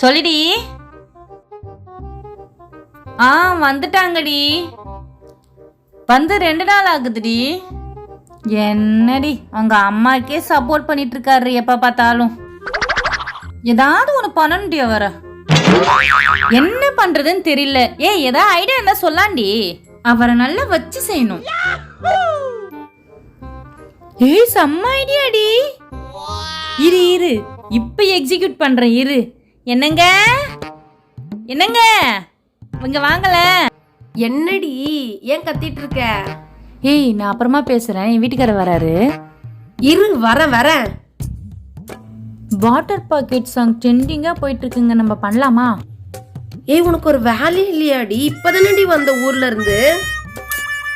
சொல்லிடி. ஆ வந்துட்டாங்கடி. வந்து ரெண்டு நாள் ஆகுதுடி. என்னடி அவங்க அம்மாக்கே சப்போர்ட் பண்ணிட்டு இருக்காரு எப்ப பார்த்தாலும். ஏதாவது ஒன்று பண்ணணுடி அவர. என்ன பண்றதுன்னு தெரியல. ஏய் ஏதாவது ஐடியா இருந்தா சொல்லாண்டி. அவரை நல்லா வச்சு செய்யணும். ஏய் செம்ம ஐடியாடி இரு இரு. இப்ப எக்ஸிக்யூட் பண்றேன் இரு. என்னங்க? என்னங்க? இங்க வாங்கல. என்னடி? ஏன் கத்திட்டு இருக்க? ஏய் நான் அப்புறமா பேசுறேன். என் வீட்டுக்காரர் வராரு. இரு வரேன் வரேன். வாட்டர் பாக்கெட் சாங் ட்ரெண்டிங்கா போயிட்டு இருக்குங்க நம்ம பண்ணலாமா? ஏய் உனக்கு ஒரு வேலை இல்லையாடி? இப்பதானடி வந்த ஊர்ல இருந்து?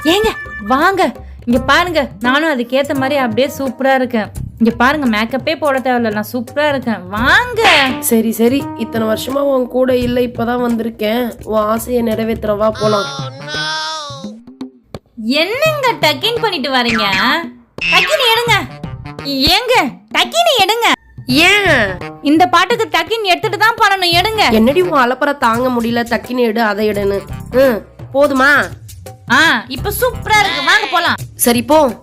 ஏங்க வாங்க. இங்க பாருங்க. நானும் அதுக்கேத்த மாதிரி அப்படியே சூப்பரா இருக்கேன். இங்க பாருங்க மேக்கப்பே போட தேவையில்ல நான் சூப்பரா இருக்கேன். வாங்க. சரி சரி. இத்தனை வருஷமா உன் கூட இல்ல இப்பதான் வந்திருக்கேன். உன் ஆசையை நிறைவேத்துறவா போலாம். என்னங்க டக்கின் பண்ணிட்டு வரீங்க? டக்கின் எடுங்க. ஏங்க டக்கின் எடுங்க. ஏன்? இந்த பாட்டுக்கு டக்கின் எடுத்துட்டு தான் பண்ணணும். எடுங்க. என்னடி உன் அலப்பற தாங்க முடியல? தக்கின்னு எடு அதை எடுன்னு. ம் போதுமா? ஆ இப்ப சூப்பரா இருக்கு. வாங்க போலாம். சரி போ.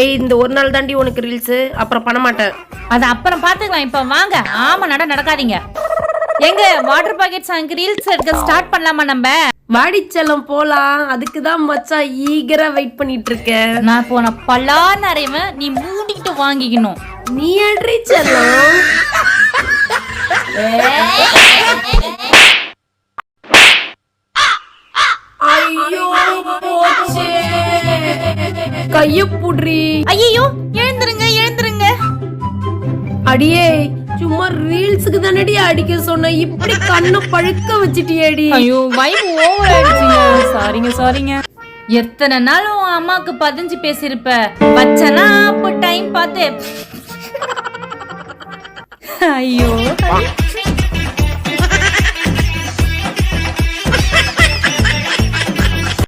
ஏய் இந்த ஒரு நாள் தாண்டி உனக்கு ரீல்ஸ் அப்புறம் பண்ண மாட்டேன். அது அப்புறம் பாத்துக்கலாம். இப்ப வாங்க. ஆமா நட நடக்காதீங்க. எங்க வாட்டர் பாக்கெட் சாங்க்கு ரீல்ஸ் எடுக்க ஸ்டார்ட் பண்ணலாமா நம்ம? வாடிச்செல்லம் போலாம். அதுக்கு தான் மச்சான் ஈகரா வெயிட் பண்ணிட்டு இருக்கேன் நான் போன பல்லா நிறைவன் நீ மூடிக்கிட்டு வாங்கிக்கணும். நீ அட்ரி செல்லம்? கைய புடுறி. ஐயோ எழுந்துருங்க எழுந்துருங்க. அடியே சும்மா ரீல்ஸுக்கு தானடி அடிக்க சொன்ன? இப்படி கண்ணை பழுக்க வச்சிட்டியேடி. ஐயோ வைப் ஓவர் ஆயிடுச்சுங்க. சாரிங்க சாரிங்க எத்தனை நாள் உன் அம்மாக்கு பதிஞ்சு பேசியிருப்ப? வச்சனா அப்போ டைம் பார்த்து. ஐயோ.